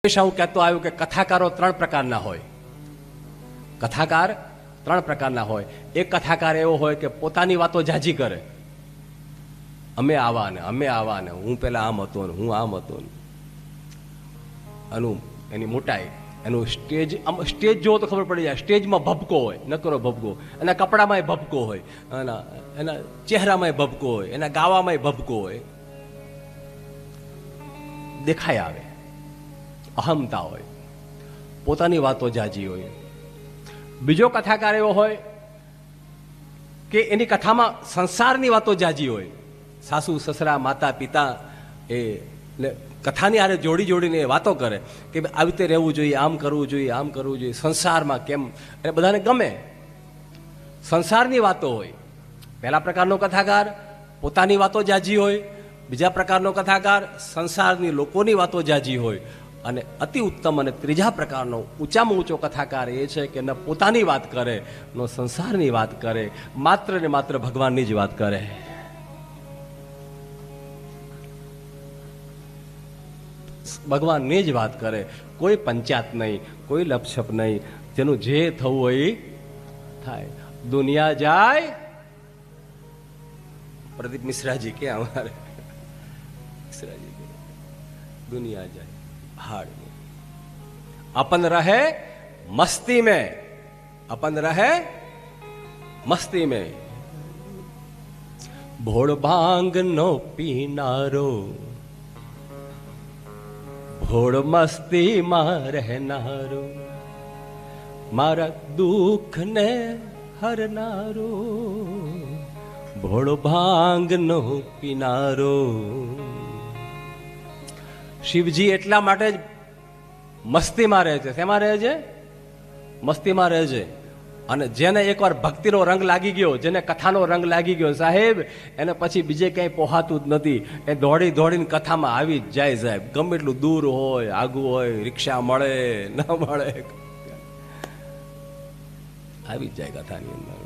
હંમેશા હું કહેતો આવ્યું કે કથાકારો ત્રણ પ્રકારના હોય. કથાકાર ત્રણ પ્રકારના હોય. એક કથાકાર એવો હોય કે પોતાની વાતો જાજી કરે. અમે આવા ને, અમે આવા ને, હું પેલા આમ હતો ને, હું આમ હતો ને. એનું એની મોટાઈ, એનું સ્ટેજ, આમ સ્ટેજ જોવો તો ખબર પડી જાય. સ્ટેજમાં ભભકો હોય, નકરો ભભકો. એના કપડામાંય ભભકો હોય. એના એના ચહેરામાંય ભપકો હોય. એના ગાવામાંય ભપકો હોય. દેખાય આવે. અહમતા હોય. પોતાની વાતો જાજી હોય. બીજો કથાકાર એવો હોય કે એની કથામાં સંસારની વાતો જાજી હોય. સાસુ, સસરા, માતા, પિતા એ કથાની આરે જોડી જોડીને વાતો કરે કે આવી રીતે રહેવું જોઈએ, આમ કરવું જોઈએ, આમ કરવું જોઈએ. સંસારમાં કેમ? અને બધાને ગમે. સંસારની વાતો હોય. પહેલા પ્રકારનો કથાકાર પોતાની વાતો જાજી હોય. બીજા પ્રકારનો કથાકાર સંસારની લોકોની વાતો જાજી હોય. અને અતિ ઉત્તમ અને ત્રીજા પ્રકારનો ઊંચામાં ઊંચો કથાકાર એ છે કે ન પોતાની વાત કરે, નો સંસારની વાત કરે, માત્ર ને માત્ર ભગવાનની જ વાત કરે. ભગવાનની જ વાત કરે. કોઈ પંચાયત નહીં, કોઈ લપછપ નહીં. તેનું જે થવું હોય થાય. દુનિયા જાય. પ્રદીપ મિશ્રાજી કે અમારે? મિશ્રાજી દુનિયા જાય. पहाड़ में अपन रहे मस्ती में अपन रहे मस्ती में ભોળ ભાંગ નો પીનારો ભોળ મસ્તીમાં રહેનારો મારા દુઃખ ને હરનારો ભોળ ભાંગ નો પીનારો શિવજી એટલા માટે જ મસ્તીમાં રહે છે. શેમાં રહે છે? મસ્તીમાં રહે છે. અને જેને એકવાર ભક્તિનો રંગ લાગી ગયો, જેને કથાનો રંગ લાગી ગયો, સાહેબ, એને પછી બીજે ક્યાંય પોહાતું જ નથી. એ દોડી દોડીને કથામાં આવી જ જાય સાહેબ. ગમે એટલું દૂર હોય, આગું હોય, રિક્ષા મળે, ન મળે. આવી જ જાય કથાની અંદર.